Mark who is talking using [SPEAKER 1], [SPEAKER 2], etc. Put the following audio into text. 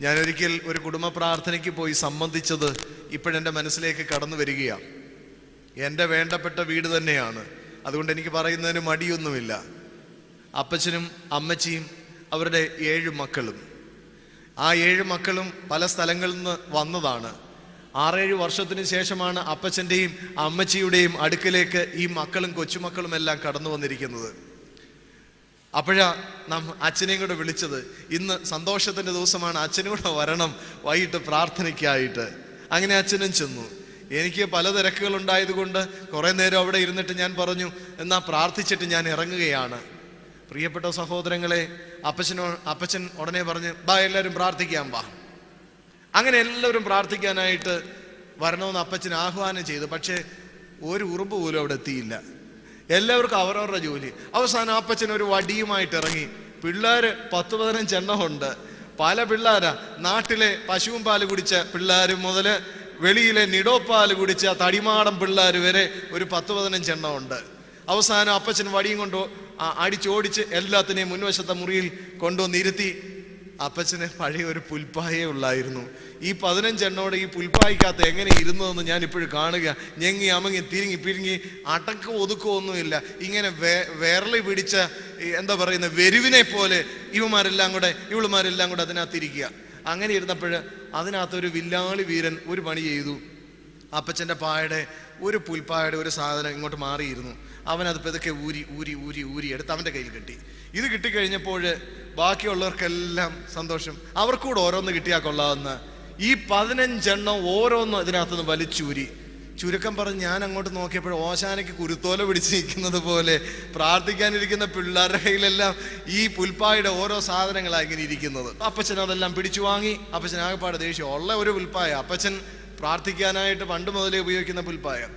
[SPEAKER 1] ഞാനൊരിക്കൽ ഒരു കുടുംബ പ്രാർത്ഥനയ്ക്ക് പോയി സംബന്ധിച്ചത് ഇപ്പോഴെന്റെ മനസ്സിലേക്ക് കടന്നു വരികയാണ്. എന്റെ വേണ്ടപ്പെട്ട വീട് തന്നെയാണ്. അതുകൊണ്ട് എനിക്ക് പറയുന്നതിന് മടിയൊന്നുമില്ല. അപ്പച്ചനും അമ്മച്ചിയും അവരുടെ ഏഴ് മക്കളും. ആ ഏഴ് മക്കളും പല സ്ഥലങ്ങളിൽ നിന്ന് വന്നതാണ്. ആറേഴ് വർഷത്തിന് ശേഷമാണ് അപ്പച്ചന്റെയും അമ്മച്ചിയുടെയും അടുക്കലേക്ക് ഈ മക്കളും കൊച്ചുമക്കളും എല്ലാം കടന്നു വന്നിരിക്കുന്നത്. അപ്പോഴാ നാം അച്ഛനെയും കൂടെ വിളിച്ചത്. ഇന്ന് സന്തോഷത്തിന്റെ ദിവസമാണ്. അച്ഛനും കൂടെ വരണം. വൈകിട്ട് പ്രാർത്ഥനയ്ക്കായിട്ട്. അങ്ങനെ അച്ഛനും ചെന്നു. എനിക്ക് പല തിരക്കുകൾ ഉണ്ടായതുകൊണ്ട് കുറേ നേരം അവിടെ ഇരുന്നിട്ട് ഞാൻ പറഞ്ഞു എന്നാൽ പ്രാർത്ഥിച്ചിട്ട് ഞാൻ ഇറങ്ങുകയാണ്. പ്രിയപ്പെട്ട സഹോദരങ്ങളെ അപ്പച്ചനോ അപ്പച്ചൻ ഉടനെ പറഞ്ഞ് ബാ എല്ലാവരും പ്രാർത്ഥിക്കാൻ വാ. അങ്ങനെ എല്ലാവരും പ്രാർത്ഥിക്കാനായിട്ട് വരണമെന്ന് അപ്പച്ചൻ ആഹ്വാനം ചെയ്തു. പക്ഷേ ഒരു ഉറുമ്പ് പോലും അവിടെ എത്തിയില്ല. എല്ലാവർക്കും അവരവരുടെ ജോലി. അവസാനം അപ്പച്ചൻ ഒരു വടിയുമായിട്ട് ഇറങ്ങി. പിള്ളേർ പത്ത് പതിനഞ്ച് ഉണ്ട്. പല പിള്ളേരാ. നാട്ടിലെ പശുവും പാൽ കുടിച്ച പിള്ളേർ മുതൽ വെളിയിലെ നിടോപ്പാൽ കുടിച്ച തടിമാടം പിള്ളേർ വരെ ഒരു പത്ത് പതിനഞ്ച് ഉണ്ട്. അവസാനം അപ്പച്ചൻ വടിയും കൊണ്ട് അടിച്ചോടിച്ച് എല്ലാത്തിനെയും മുൻവശത്തെ മുറിയിൽ കൊണ്ടുവന്ന് ഇരുത്തി അപ്പച്ചന് പഴയ ഒരു പുൽപ്പായേ ഉള്ളായിരുന്നു. ഈ പതിനഞ്ചെണ്ണോട് ഈ പുൽപ്പായ്ക്കകത്ത് എങ്ങനെ ഇരുന്നതെന്ന് ഞാൻ ഇപ്പോഴും കാണുക. ഞെങ്ങി അമങ്ങി തിരിങ്ങി പിരിങ്ങി അടക്കം ഒതുക്കമൊന്നുമില്ല ഇങ്ങനെ വേ വേറലി പിടിച്ച എന്താ പറയുന്ന വെരുവിനെ പോലെ ഇവന്മാരെല്ലാം കൂടെ ഇവളുമാരെല്ലാം കൂടെ അതിനകത്തിരിക്കുക. അങ്ങനെ ഇരുന്നപ്പോൾ അതിനകത്തൊരു വില്ലാളി വീരൻ ഒരു പണി ചെയ്തു. അപ്പച്ചന്റെ പായയുടെ ഒരു പുൽപ്പായയുടെ ഒരു സാധനം ഇങ്ങോട്ട് മാറിയിരുന്നു. അവനത് പെതുക്കെ ഊരി ഊരി ഊരി ഊരി എടുത്ത് അവന്റെ കയ്യിൽ കിട്ടി. ഇത് കിട്ടിക്കഴിഞ്ഞപ്പോൾ ബാക്കിയുള്ളവർക്കെല്ലാം സന്തോഷം. അവർക്കൂടെ ഓരോന്ന് കിട്ടിയാൽ കൊള്ളാവുന്ന. ഈ പതിനഞ്ചെണ്ണം ഓരോന്നും ഇതിനകത്തുനിന്ന് വലിച്ചൂരി. ചുരുക്കം പറഞ്ഞ് ഞാൻ അങ്ങോട്ട് നോക്കിയപ്പോൾ ഓശാനയ്ക്ക് കുരുത്തോല പിടിച്ച് നിൽക്കുന്നത് പോലെ പ്രാർത്ഥിക്കാനിരിക്കുന്ന പിള്ളേരുടെ കയ്യിലെല്ലാം ഈ പുൽപ്പായുടെ ഓരോ സാധനങ്ങളാണ് ഇങ്ങനെ ഇരിക്കുന്നത്. അപ്പച്ചൻ അതെല്ലാം പിടിച്ചു വാങ്ങി. അപ്പച്ചൻ ആകെപ്പാട് ദേഷ്യം. ഉള്ള ഒരു പുൽപ്പായ. അപ്പച്ചൻ പ്രാർത്ഥിക്കാനായിട്ട് പണ്ട് മുതലേ ഉപയോഗിക്കുന്ന പുൽപ്പായ.